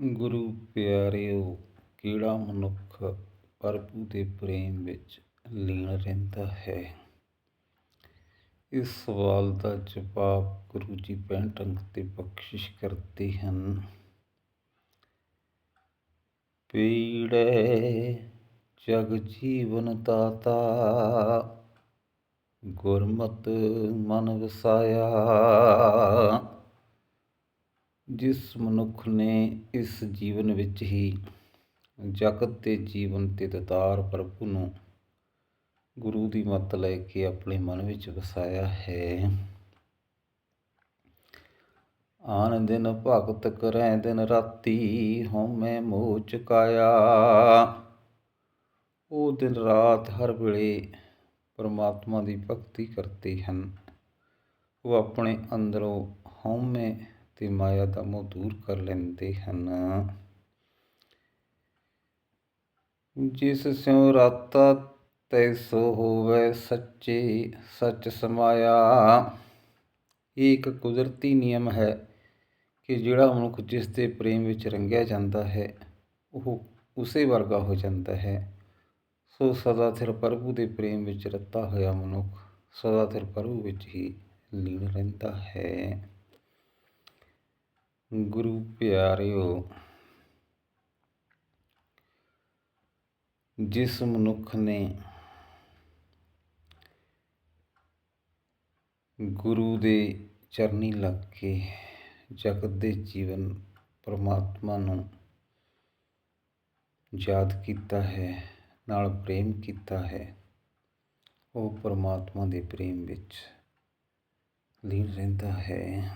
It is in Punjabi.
ਗੁਰੂ ਪਿਆਰਿਓ, ਕਿਹੜਾ ਮਨੁੱਖ ਪ੍ਰਭੂ ਦੇ ਪ੍ਰੇਮ ਵਿੱਚ ਲੀਨ ਰਹਿੰਦਾ ਹੈ? ਇਸ ਸਵਾਲ ਦਾ ਜਵਾਬ ਗੁਰੂ ਜੀ ਪੈਂਹਠ ਅੰਕ ਤੇ ਬਖਸ਼ਿਸ਼ ਕਰਦੇ ਹਨ। ਪੀੜੈ ਜਗ ਜੀਵਨ ਦਾਤਾ, ਗੁਰਮਤ ਮਨ ਵਸਾਇਆ। ਜਿਸ ਮਨੁੱਖ ਨੇ ਇਸ ਜੀਵਨ ਵਿੱਚ ਹੀ ਜਗਤ ਦੇ ਜੀਵਨ ਤੇ ਦਾਤਾਰ ਪ੍ਰਭੂ ਨੂੰ ਗੁਰੂ ਦੀ ਮੱਤ ਲੈ ਕੇ ਆਪਣੇ ਮਨ ਵਿੱਚ ਵਸਾਇਆ ਹੈ। ਆਨ ਦਿਨ ਭਗਤ ਕਰੈ ਦਿਨ ਰਾਤੀ ਹਉਮੈ ਮੋਹ ਚੁਕਾਇਆ ਉਹ ਦਿਨ ਰਾਤ ਹਰ ਵੇਲੇ ਪਰਮਾਤਮਾ ਦੀ ਭਗਤੀ ਕਰਦੇ ਹਨ। ਉਹ ਆਪਣੇ ਅੰਦਰੋਂ ਹਉਮੈ ਅਤੇ ਮਾਇਆ ਦਾ ਮੋਹ ਦੂਰ ਕਰ ਲੈਂਦੇ ਹਨ। ਜਿਸ ਸਿਉ ਰਾਤਾ ਤੈਸੋ ਹੋਵੇ ਸੱਚੇ ਸੱਚ ਸਮਾਇਆ, ਇਹ ਇੱਕ ਕੁਦਰਤੀ ਨਿਯਮ ਹੈ ਕਿ ਜਿਹੜਾ ਮਨੁੱਖ ਜਿਸ ਦੇ ਪ੍ਰੇਮ ਵਿੱਚ ਰੰਗਿਆ ਜਾਂਦਾ ਹੈ, ਉਹ ਉਸੇ ਵਰਗਾ ਹੋ ਜਾਂਦਾ ਹੈ। ਸੋ ਸਦਾ ਸਿਰ ਪ੍ਰਭੂ ਦੇ ਪ੍ਰੇਮ ਵਿੱਚ ਰੱਤਾ ਹੋਇਆ ਮਨੁੱਖ ਸਦਾ ਸਿਰ ਪ੍ਰਭੂ ਵਿੱਚ ਹੀ ਲੀਨ ਰਹਿੰਦਾ ਹੈ। ਗੁਰੂ ਪਿਆਰਿਓ, ਜਿਸ ਮਨੁੱਖ ਨੇ ਗੁਰੂ ਦੇ ਚਰਨੀ ਲੱਗ ਕੇ ਜਗਤ ਦੇ ਜੀਵਨ ਪਰਮਾਤਮਾ ਨੂੰ ਯਾਦ ਕੀਤਾ ਹੈ, ਨਾਲ ਪ੍ਰੇਮ ਕੀਤਾ ਹੈ, ਉਹ ਪਰਮਾਤਮਾ ਦੇ ਪ੍ਰੇਮ ਵਿੱਚ ਲੀਨ ਰਹਿੰਦਾ ਹੈ।